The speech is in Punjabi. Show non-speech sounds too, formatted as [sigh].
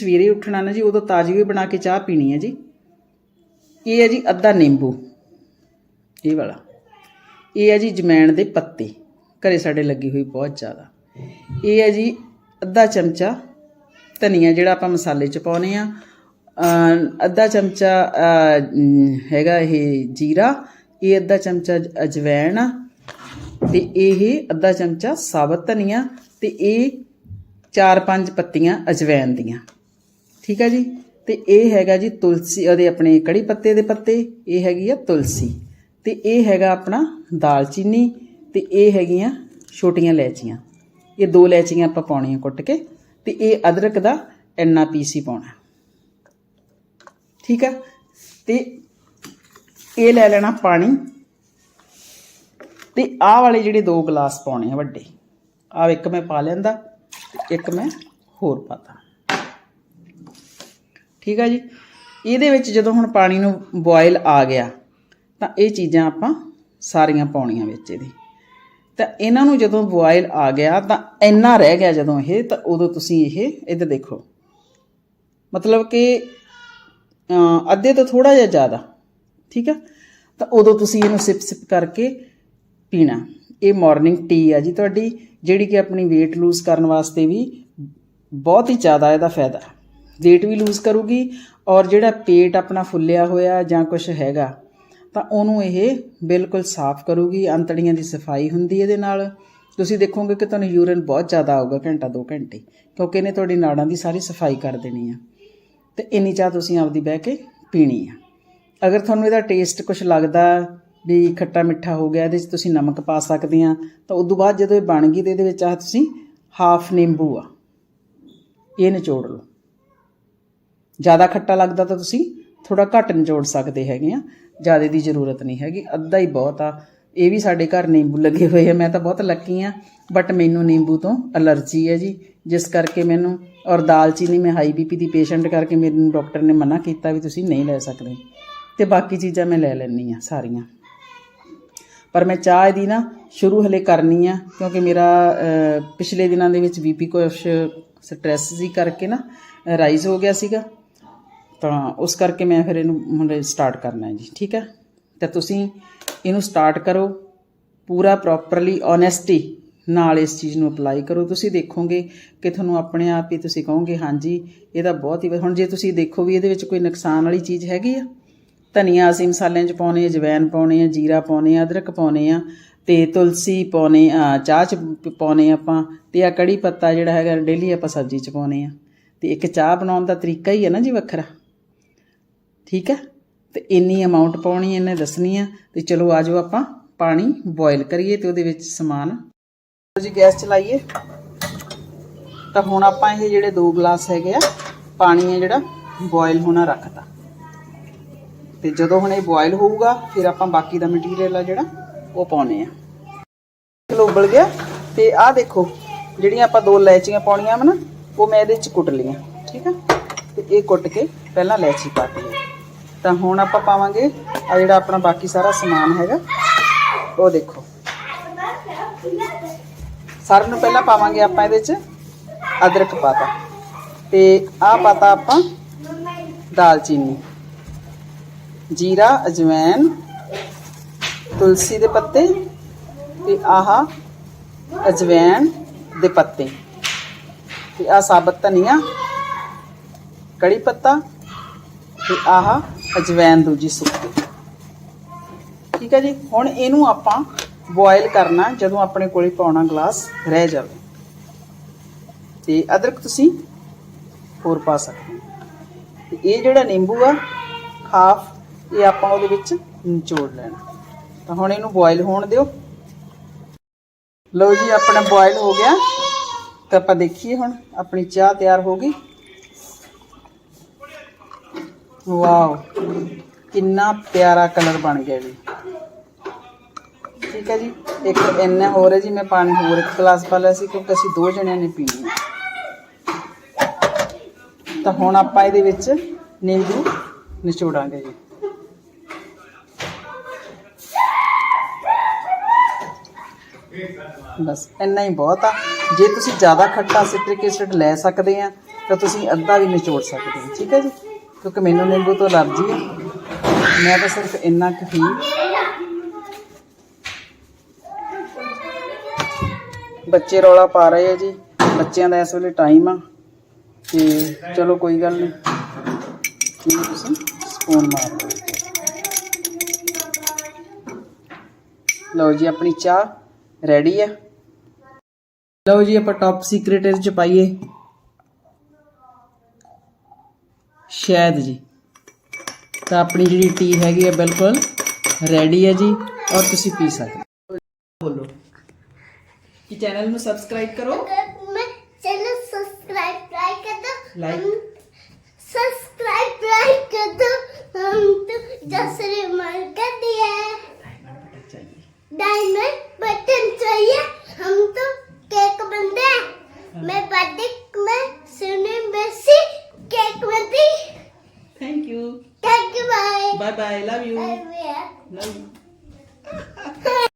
ਸਵੇਰੇ ਉੱਠਣਾ ਨਾ ਜੀ, ਉਦੋਂ ਤਾਜ਼ੀ ਹੋਈ ਬਣਾ ਕੇ ਚਾਹ ਪੀਣੀ ਹੈ ਜੀ। ਇਹ ਹੈ ਜੀ ਅੱਧਾ ਨਿੰਬੂ। ਇਹ ਵਾਲਾ। ਇਹ ਹੈ ਜੀ ਜਮੈਣ ਦੇ ਪੱਤੇ। ਘਰੇ ਸਾਡੇ ਲੱਗੀ ਹੋਈ ਬਹੁਤ ਜ਼ਿਆਦਾ। ਇਹ ਹੈ ਜੀ ਅੱਧਾ ਚਮਚਾ ਧਨੀਆ, ਜਿਹੜਾ ਆਪਾਂ ਮਸਾਲੇ ਚ ਪਾਉਨੇ ਆ। ਅੱਧਾ ਚਮਚਾ ਹੈਗਾ ਇਹ ਜੀਰਾ, ਇਹ ਅੱਧਾ ਚਮਚਾ ਅਜਵੈਣ ਆ। ਤੇ ਇਹ ਅੱਧਾ ਚਮਚਾ ਸਾਬਤ ਧਨੀਆ ਤੇ ਇਹ ਚਾਰ ਪੰਜ ਪੱਤੀਆਂ ਅਜਵੈਣ ਦੀਆਂ। ਠੀਕ ਹੈ ਜੀ? ਤੇ ਇਹ ਹੈਗਾ ਜੀ ਤੁਲਸੀ, ਉਹਦੇ ਆਪਣੇ ਕੜੀ ਪੱਤੇ ਦੇ ਪੱਤੇ, ਇਹ ਹੈਗੀ ਆ ਤੁਲਸੀ। ਤੇ ਇਹ ਹੈਗਾ ਆਪਣਾ ਦਾਲਚੀਨੀ, ਤੇ ਇਹ ਹੈਗੀਆਂ ਛੋਟੀਆਂ ਇਲਾਇਚੀਆਂ ਇਹ ਦੋ ਇਲਾਇਚੀਆਂ ਆਪਾਂ ਪਾਉਣੀਆਂ ਕੁੱਟ ਕੇ, ਤੇ ਇਹ ਅਦਰਕ ਦਾ ਇੰਨਾ ਪੀਸ ਹੀ ਪਾਉਣਾ। ਠੀਕ ਆ? ਤੇ ਇਹ ਲੈ ਲੈਣਾ ਪਾਣੀ। ਤੇ ਆਹ ਵਾਲੇ ਜਿਹੜੇ ਦੋ ਗਲਾਸ ਪਾਉਣੇ ਆ ਵੱਡੇ, ਆਹ ਇੱਕ ਮੈਂ ਪਾ ਲੈਂਦਾ ਇੱਕ ਮੈਂ ਹੋਰ ਪਾਤਾ। ਠੀਕ ਆ ਜੀ? ਇਹਦੇ ਵਿੱਚ ਜਦੋਂ ਹੁਣ ਪਾਣੀ ਨੂੰ ਬੋਇਲ ਆ ਗਿਆ, ਤਾਂ ਇਹ ਚੀਜ਼ਾਂ ਆਪਾਂ ਸਾਰੀਆਂ ਪਾਉਣੀਆਂ ਵਿੱਚ ਇਹਦੇ। ਤਾਂ ਇਹਨਾਂ ਨੂੰ ਜਦੋਂ ਬੋਇਲ ਆ ਗਿਆ, ਤਾਂ ਇੰਨਾ ਰਹਿ ਗਿਆ ਜਦੋਂ ਇਹ, ਤਾਂ ਉਦੋਂ ਤੁਸੀਂ ਇਹ, ਇੱਧਰ ਦੇਖੋ। ਮਤਲਬ ਕਿ ਅੱਧੇ ਤੋਂ ਥੋੜਾ ਜਿਹਾ ਜ਼ਿਆਦਾ, ਠੀਕ ਆ? ਤਾਂ ਉਦੋਂ ਤੁਸੀਂ ਇਹਨੂੰ ਸਿਪ ਸਿਪ ਕਰਕੇ ਪੀਣਾ। ਇਹ ਮਾਰਨਿੰਗ ਟੀ ਆ ਜੀ ਤੁਹਾਡੀ, ਜਿਹੜੀ ਕਿ ਆਪਣੀ weight lose ਕਰਨ ਵਾਸਤੇ ਵੀ ਬਹੁਤ ਹੀ ਜ਼ਿਆਦਾ ਇਹਦਾ ਫਾਇਦਾ। ਹੈ weight ਵੀ ਲੂਜ਼ ਕਰੂਗੀ ਔਰ ਜਿਹੜਾ ਪੇਟ ਆਪਣਾ ਫੁੱਲਿਆ ਹੋਇਆ ਜਾਂ ਕੁਝ ਹੈਗਾ, ਤਾਂ ਉਹਨੂੰ ਇਹ ਬਿਲਕੁਲ ਸਾਫ਼ ਕਰੂਗੀ, ਅੰਤੜੀਆਂ ਦੀ ਸਫ਼ਾਈ ਹੁੰਦੀ ਇਹਦੇ ਨਾਲ। ਤੁਸੀਂ ਦੇਖੋਗੇ ਕਿ ਤੁਹਾਨੂੰ ਯੂਰਿਨ ਬਹੁਤ ਜ਼ਿਆਦਾ ਆਊਗਾ ਘੰਟਾ 2 ਘੰਟੇ, ਕਿਉਂਕਿ ਇਹਨੇ ਤੁਹਾਡੀ ਨਾੜਾਂ ਦੀ ਸਾਰੀ ਸਫ਼ਾਈ ਕਰ ਦੇਣੀ ਆ। ਤੇ ਇੰਨੀ ਚਾਹ ਤੁਸੀਂ ਆਪਦੀ ਬਹਿ ਕੇ ਪੀਣੀ ਆ। ਅਗਰ ਤੁਹਾਨੂੰ ਇਹਦਾ ਟੇਸਟ ਕੁਝ ਲੱਗਦਾ ਵੀ ਖੱਟਾ ਮਿੱਠਾ ਹੋ ਗਿਆ, ਇਹਦੇ 'ਚ ਤੁਸੀਂ ਨਮਕ ਪਾ ਸਕਦੇ ਆ, ਤਾਂ ਉਸ ਤੋਂ ਬਾਅਦ ਜਦੋਂ ਇਹ ਬਣ ਗਈ ਤੇ ਇਹਦੇ ਵਿੱਚ ਆ ਤੁਸੀਂ ਹਾਫ ਨਿੰਬੂ ਆ। ਇਹ ਨਿਚੋੜ ਲਓ। ਜ਼ਿਆਦਾ ਖੱਟਾ ਲੱਗਦਾ ਤਾਂ ਤੁਸੀਂ ਥੋੜਾ ਘੱਟ ਨਿਚੋੜ ਸਕਦੇ ਹੈਗੇ ਆ, ਜ਼ਿਆਦਾ ਦੀ ਜ਼ਰੂਰਤ ਨਹੀਂ ਹੈਗੀ, ਅੱਧਾ ਹੀ ਬਹੁਤ ਆ। ਇਹ ਵੀ ਸਾਡੇ ਘਰ ਨਿੰਬੂ ਲੱਗੇ ਹੋਏ ਆ, ਮੈਂ ਤਾਂ ਬਹੁਤ ਲੱਕੀ ਆ ਬਟ ਮੈਨੂੰ ਨਿੰਬੂ ਤੋਂ ਅਲਰਜੀ ਹੈ ਜੀ। ਜਿਸ ਕਰਕੇ ਮੈਨੂੰ, ਔਰ ਦਾਲਚੀਨੀ ਮੈਂ ਹਾਈ ਬੀਪੀ ਦੀ ਪੇਸ਼ੈਂਟ ਕਰਕੇ ਮੈਨੂੰ ਡਾਕਟਰ ਨੇ ਮਨਾ ਕੀਤਾ ਵੀ ਤੁਸੀਂ ਨਹੀਂ ਲੈ ਸਕਦੇ। ਤੇ ਬਾਕੀ ਚੀਜ਼ਾਂ ਮੈਂ ਲੈ ਲੈਣੀ ਆ, ਸਾਰੀਆਂ। ਪਰ ਮੈਂ ਚਾਹ ਦੀ ਨਾ ਸ਼ੁਰੂ ਹਲੇ ਕਰਨੀ ਆ, ਕਿਉਂਕਿ ਮੇਰਾ ਪਿਛਲੇ ਦਿਨਾਂ ਦੇ ਵਿੱਚ ਬੀਪੀ ਕੁਛ ਸਟ੍ਰੈਸ ਸੀ ਕਰਕੇ ਨਾ ਰਾਈਜ਼ ਹੋ ਗਿਆ ਸੀਗਾ। ਤਾਂ ਉਸ ਕਰਕੇ ਮੈਂ ਫਿਰ ਇਹਨੂੰ ਹੁਣ ਸਟਾਰਟ ਕਰਨਾ ਹੈ ਜੀ, ਠੀਕ ਹੈ? ਤਾਂ ਤੁਸੀਂ ਇਹਨੂੰ ਸਟਾਰਟ ਕਰੋ, ਪੂਰਾ ਪ੍ਰੋਪਰਲੀ ਓਨੈਸਟੀ ਨਾਲ ਇਸ ਚੀਜ਼ ਨੂੰ ਅਪਲਾਈ ਕਰੋ। ਤੁਸੀਂ ਦੇਖੋਗੇ ਕਿ ਤੁਹਾਨੂੰ ਆਪਣੇ ਆਪ ਹੀ ਤੁਸੀਂ ਕਹੋਗੇ, ਹਾਂਜੀ ਇਹਦਾ ਬਹੁਤ ਹੀ ਹੁਣ ਜੇ ਤੁਸੀਂ ਦੇਖੋ ਵੀ ਇਹਦੇ ਵਿੱਚ ਕੋਈ ਨੁਕਸਾਨ ਵਾਲੀ ਚੀਜ਼ ਹੈਗੀ ਆ? ਧਨੀਆ ਅਸੀਂ ਮਸਾਲਿਆਂ 'ਚ ਪਾਉਣੇ ਆ ਜਵੈਨ ਪਾਉਣੇ ਆ, ਜੀਰਾ ਪਾਉਣੇ ਆ, ਅਦਰਕ ਪਾਉਣੇ ਆ, ਤੇ ਤੁਲਸੀ ਪਾਉਣੇ ਆ, ਚਾਹ 'ਚ ਪ- ਪਾਉਣੇ ਆਪਾਂ, ਤੇ ਆ ਕੜੀ ਪੱਤਾ ਜਿਹੜਾ ਹੈਗਾ, ਡੇਲੀ ਆਪਾਂ ਸਬਜ਼ੀ 'ਚ ਪਾਉਣੇ ਆ। ਤੇ ਇੱਕ ਚਾਹ ਬਣਾਉਣ ਦਾ ਤਰੀਕਾ ਹੀ ਹੈ ਨਾ ਜੀ ਵੱਖਰਾ। ਠੀਕ ਹੈ? ਤੇ ਇੰਨੀ ਅਮਾਉਂਟ ਪਾਉਣੀ ਇਹਨੇ ਦੱਸਣੀ ਆ ਤੇ ਚਲੋ ਆਜੋ ਆਪਾਂ, ਪਾਣੀ ਬੋਇਲ ਕਰੀਏ ਤੇ ਉਹਦੇ ਵਿੱਚ ਸਮਾਨ। ਜੀ, ਗੈਸ ਚਲਾਈਏ। ਤਾਂ ਹੁਣ ਆਪਾਂ ਇਹ ਜਿਹੜੇ ਦੋ ਗਲਾਸ ਹੈਗੇ ਆ, ਪਾਣੀ ਹੈ ਜਿਹੜਾ ਬੋਇਲ ਹੋਣਾ ਰੱਖਤਾ। ਤੇ ਜਦੋਂ ਹੁਣ ਇਹ ਬੋਇਲ ਹੋਊਗਾ, ਫਿਰ ਆਪਾਂ ਬਾਕੀ ਦਾ ਮਟੀਰੀਅਲ ਆ ਜਿਹੜਾ, ਉਹ ਪਾਉਣੇ ਆ। ਚਲੋ ਉਬਲ ਗਿਆ। ਤੇ ਆਹ ਦੇਖੋ, ਜਿਹੜੀਆਂ ਆਪਾਂ ਦੋ ਇਲਾਇਚੀਆਂ ਪਾਉਣੀਆਂ ਵਾ ਨਾ, ਉਹ ਮੈਂ ਇਹਦੇ ਵਿੱਚ ਕੁੱਟ ਲਈਆਂ, ਠੀਕ ਆ? ਤੇ ਇਹ ਕੁੱਟ ਕੇ ਪਹਿਲਾਂ ਇਲਾਇਚੀ ਪਾਤੀ ਹੈ ਤਾਂ ਹੁਣ ਆਪਾਂ ਪਾਵਾਂਗੇ ਆ ਜਿਹੜਾ ਆਪਣਾ ਬਾਕੀ ਸਾਰਾ ਸਮਾਨ ਹੈਗਾ। ਉਹ ਦੇਖੋ। ਸਾਰਿਆਂ ਨੂੰ ਪਹਿਲਾਂ ਪਾਵਾਂਗੇ ਆਪਾਂ ਇਹਦੇ 'ਚ ਅਦਰਕ ਪਾਤਾ। ਤੇ ਆਹ ਪਾਤਾ ਆਪਾਂ ਦਾਲਚੀਨੀ। ਜੀਰਾ, ਅਜਵੈਨ, ਤੁਲਸੀ ਦੇ ਪੱਤੇ ਤੇ ਆਹ ਅਜਵੈਨ ਦੇ ਪੱਤੇ। ਤੇ ਆਹ ਸਾਬਤ ਧਨੀਆ, ਕੜੀ ਪੱਤਾ ਤੇ ਆਹ ਅਜਵੈਨ ਦੂਜੀ ਸੁੱਕੀ ਠੀਕ ਹੈ ਜੀ, ਹੁਣ ਇਹਨੂੰ ਆਪਾਂ ਬੋਇਲ ਕਰਨਾ ਜਦੋਂ ਆਪਣੇ ਕੋਲੇ ਪਾਉਣਾ ਗਲਾਸ ਰਹਿ ਜਾਵੇ। ਤੇ ਅਦਰਕ ਤੁਸੀਂ ਹੋਰ ਪਾ ਸਕਦੇ ਹੋ। ਇਹ ਜਿਹੜਾ ਨਿੰਬੂ ਆ ਹਾਫ ਇਹ ਆਪਾਂ ਉਹਦੇ ਵਿੱਚ ਨਿਚੋੜ ਲੈਣਾ। ਤਾਂ ਹੁਣ ਇਹਨੂੰ ਬੋਇਲ ਹੋਣ ਦਿਓ। ਲਓ ਜੀ, ਆਪਣਾ ਬੋਇਲ ਹੋ ਗਿਆ। ਤਾਂ ਆਪਾਂ ਦੇਖੀਏ ਹੁਣ, ਆਪਣੀ ਚਾਹ ਤਿਆਰ ਹੋ ਗਈ। ਵਾਓ ਕਿੰਨਾ ਪਿਆਰਾ ਕਲਰ ਬਣ ਗਿਆ ਜੀ। ਠੀਕ ਹੈ ਜੀ। ਇੱਕ ਇੰਨਾ ਹੋਰ ਹੈ ਜੀ, ਮੈਂ ਪਾਣੀ ਹੋਰ ਇੱਕ ਗਲਾਸ ਪਾ ਲਿਆ ਸੀ, ਕਿਉਂਕਿ ਅਸੀਂ ਦੋ ਜਣਿਆਂ ਨੇ ਪੀਣੀ ਹੈ। ਤਾਂ ਹੁਣ ਆਪਾਂ ਇਹਦੇ ਵਿੱਚ ਨਿੰਬੂ ਨਿਚੋੜਾਂਗੇ ਜੀ। ਬਸ ਇੰਨਾ ਹੀ ਬਹੁਤ ਆ। ਜੇ ਤੁਸੀਂ ਜ਼ਿਆਦਾ ਖੱਟਾ ਸਿਟਰਿਕ ਐਸਿਡ ਲੈ ਸਕਦੇ ਆ, ਤਾਂ ਤੁਸੀਂ ਅੱਧਾ ਵੀ ਨਿਚੋੜ ਸਕਦੇ ਹੋ। ਠੀਕ ਹੈ ਜੀ। ਕਿਉਂਕਿ ਮੈਨੂੰ ਨਿੰਬੂ ਤੋਂ ਅਲਰਜੀ ਹੈ ਮੈਂ ਤਾਂ ਸਿਰਫ ਇੰਨਾ ਕੁ ਹੀ ਬੱਚੇ ਰੌਲਾ ਪਾ ਰਹੇ ਆ ਜੀ। ਬੱਚਿਆਂ ਦਾ ਇਸ ਵੇਲੇ ਟਾਈਮ ਆ। ਤੇ ਚਲੋ ਕੋਈ ਗੱਲ ਨਹੀਂ। ਕੀ ਤੁਸੀਂ ਸਪੂਨ ਮਾਰ ਲਓ। ਜੀ, ਆਪਣੀ ਚਾਹ ਰੈਡੀ ਆ। ਲਓ ਜੀ, ਆਪਾਂ ਟੌਪ ਸੀਕ੍ਰੀਟ ਇਹਦੇ ਚ ਪਾਈਏ। ਸ਼ਾਇਦ ਜੀ ਤਾਂ ਆਪਣੀ ਜਿਹੜੀ ਟੀ ਹੈਗੀ ਹੈ ਬਿਲਕੁਲ ਰੈਡੀ ਹੈ ਜੀ ਔਰ ਤੁਸੀਂ ਪੀ ਸਕਦੇ ਹੋ ਬੋਲੋ ਕਿ ਚੈਨਲ ਨੂੰ ਸਬਸਕ੍ਰਾਈਬ ਕਰੋ मैं चैनल सब्सक्राइब ट्राई कर दो Like. सब्सक्राइब ट्राई कर दो हम तो दस रिमार कर दिया डायमंड बटन चाहिए हम तो केक बनते हैं मैं बर्थडे में सुने Messi cake with me. Thank you. Thank you, bye. Bye bye. Love you. Love you. [laughs]